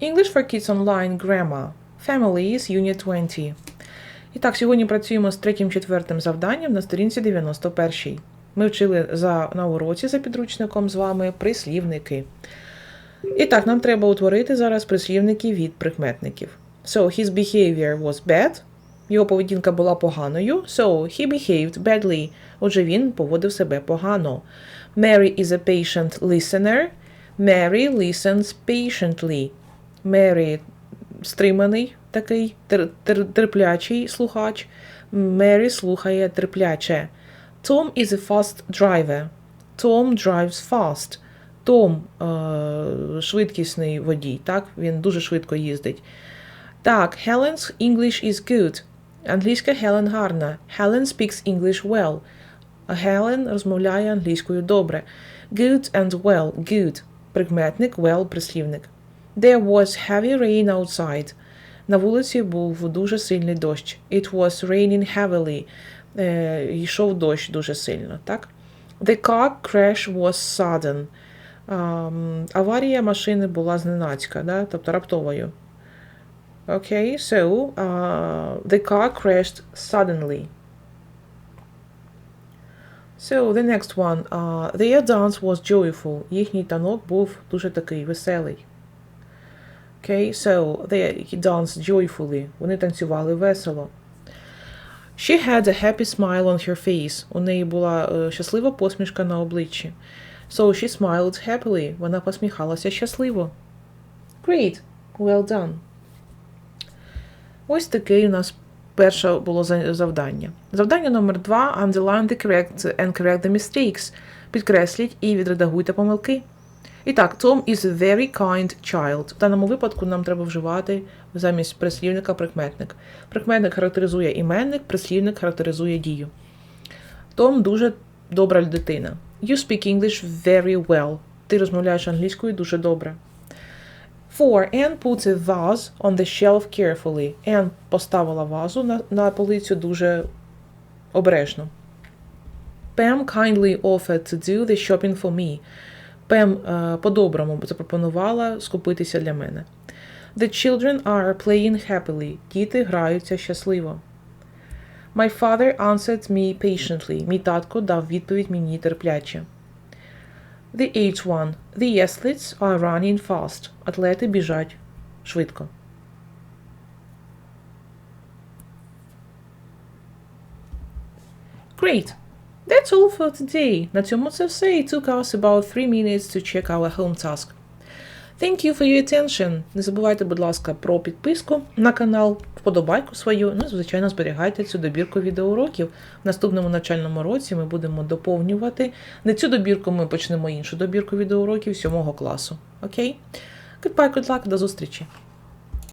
English for Kids Online Grammar. Families Unit 20. І так, сьогодні працюємо з третім-четвертим завданням на сторінці 91. Ми вчили за, на уроці за підручником з вами прислівники. І так, нам треба утворити зараз прислівники від прикметників. So, his behavior was bad. Його поведінка була поганою. So, he behaved badly. Отже, він поводив себе погано. Mary is a patient listener. Mary listens patiently. Mary стриманий такий, тер, тер, терплячий слухач. Mary слухає терпляче. Tom is a fast driver. Tom drives fast. Том е, швидкісний водій, так? Він дуже швидко їздить. Так, Helen's English is good. Англійська Хелен гарна. Helen speaks English well. Helen розмовляє англійською добре. Good and well. Good. Прикметник, well, прислівник. There was heavy rain outside. На вулиці був дуже сильний дощ. It was raining heavily. Е, йшов дощ дуже сильно, так? The car crash was sudden. Um, аварія машини була зненацька, да? тобто раптовою. Okay, so uh, the car crashed suddenly. So the next one. Uh, their dance was joyful. Їхній танок був дуже такий веселий. Okay, so they danced joyfully. Вони танцювали весело. She had a happy smile on her face. У неї була е, щаслива посмішка на обличчі. So she smiled happily. Вона посміхалася щасливо. Great. Well done. Ось таке у нас перше було за- завдання. Завдання номер два. Underline the correct and correct the mistakes. Підкресліть і відредагуйте помилки. І так, Tom is a very kind child. В даному випадку нам треба вживати замість прислівника прикметник. Прикметник характеризує іменник, прислівник характеризує дію. Том дуже добра дитина. You speak English very well. Ти розмовляєш англійською дуже добре. Four. Anne puts a vase on the shelf carefully. Anne поставила вазу на, на полицю дуже обережно. Pam kindly offered to do the shopping for me. Пем е, по-доброму запропонувала скупитися для мене. The children are playing happily. Діти граються щасливо. My father answered me patiently. Мій татко дав відповідь мені терпляче. The eighth one. The athletes are running fast. Атлети біжать швидко. Great. That's all for today. На цьому це все. It took us about 3 minutes to check our home task. Thank you for your attention. Не забувайте, будь ласка, про підписку на канал, вподобайку свою. Ну звичайно, зберігайте цю добірку відеоуроків. В наступному навчальному році ми будемо доповнювати. Не цю добірку ми почнемо іншу добірку відеоуроків 7 класу. Окей? Goodbye, good luck, до зустрічі!